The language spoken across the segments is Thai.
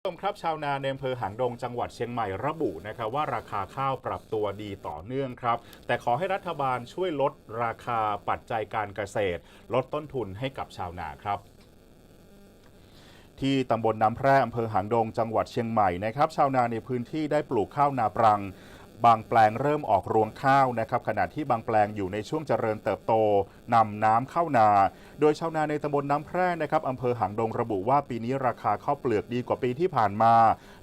ผู้ชมครับชาวนาในอำเภอหางดงจังหวัดเชียงใหม่ระบุนะครับว่าราคาข้าวปรับตัวดีต่อเนื่องครับ แต่ขอให้รัฐบาลช่วยลดราคาปัจจัยการเกษตร ลดต้นทุนให้กับชาวนาครับที่ตำบลน้ำแพร่อำเภอหางดงจังหวัดเชียงใหม่นะครับชาวนาในพื้นที่ได้ปลูกข้าวนาปรัง บางแปลงเริ่มออกรวงข้าวนะครับขณะที่บางแปลงอยู่ในช่วงเจริญเติบโตนำน้ำเข้านา โดยชาวนาในตำบลน้ำแพร่นะครับอำเภอหางดงระบุว่าปีนี้ราคาข้าวเปลือกดีกว่าปีที่ผ่านมา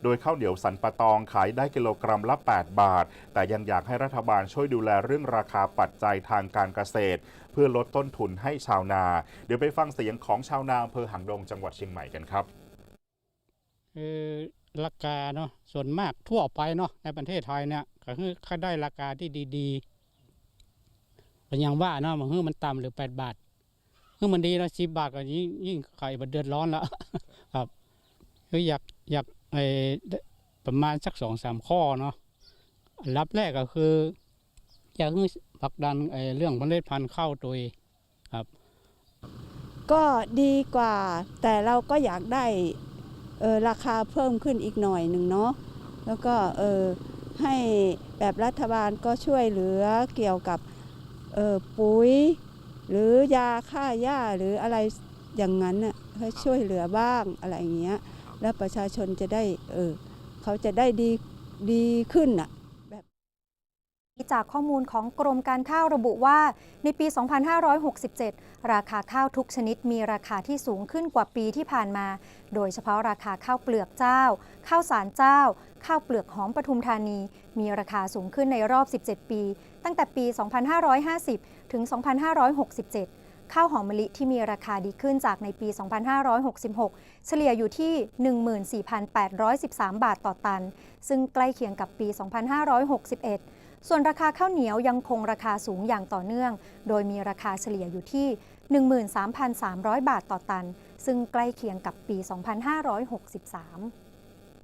โดยข้าวเหนียวสันปะตองขายได้กิโลกรัมละ 8 บาท แต่ยังอยากให้รัฐบาลช่วยดูแลเรื่องราคาปัจจัยทางการเกษตร เพื่อลดต้นทุนให้ชาวนา เดี๋ยวไปฟังเสียงของชาวนาอำเภอหางดงจังหวัดเชียงใหม่กันครับ คือราคาเนาะส่วนมากทั่วไปเนาะในประเทศไทยเนี่ยก็คือเขาได้ราคาที่ดีๆเป็นอย่างว่าเนาะมันคือมันต่ำหรือแปดบาทคือมันดีนะสิบบาทก็ยิ่งยิ่งขายบัเดือดร้อนแล้วครับคืออยากอยากไอ้ประมาณสักสองสามข้อเนาะรับแรกก็คือ อยากให้ผลักดันไอ้เรื่องเมล็ดพันธุ์ข้าวตัวครับ ก็ดีกว่า แต่เราก็อยากได้ ออราคาเพิ่มขึ้นอีกหน่อยหนึ่งเนาะแล้วก็เออให้แบบรัฐบาลก็ช่วยเหลือเกี่ยวกับเออปุ๋ย หรือยาฆ่าหญ้าหรืออะไรอย่างนั้นน่ะให้ช่วยเหลือบ้างอะไรอย่างเงี้ยแล้วประชาชนจะได้เออเขาจะได้ดีดีขึ้นอะ จากข้อมูลของกรมการข้าวระบุว่า ในปี 2567 ราคาข้าวทุกชนิดมีราคาที่สูงขึ้นกว่าปีที่ผ่านมา โดยเฉพาะราคาข้าวเปลือกเจ้า ข้าวสารเจ้า ข้าวเปลือกหอมปทุมธานี มีราคาสูงขึ้นในรอบ 17 ปี ตั้งแต่ปี 2550 ถึง 2567 ข้าวหอมมะลิที่มีราคาดีขึ้นจากในปี 2566 เฉลี่ยอยู่ที่ 14,813 บาทต่อตัน ซึ่งใกล้เคียงกับปี 2561 ส่วนราคาข้าวเหนียวยังคงราคาสูงอย่างต่อเนื่อง โดยมีราคาเฉลี่ยอยู่ที่ 13,300 บาทต่อตัน ซึ่งใกล้เคียงกับปี 2563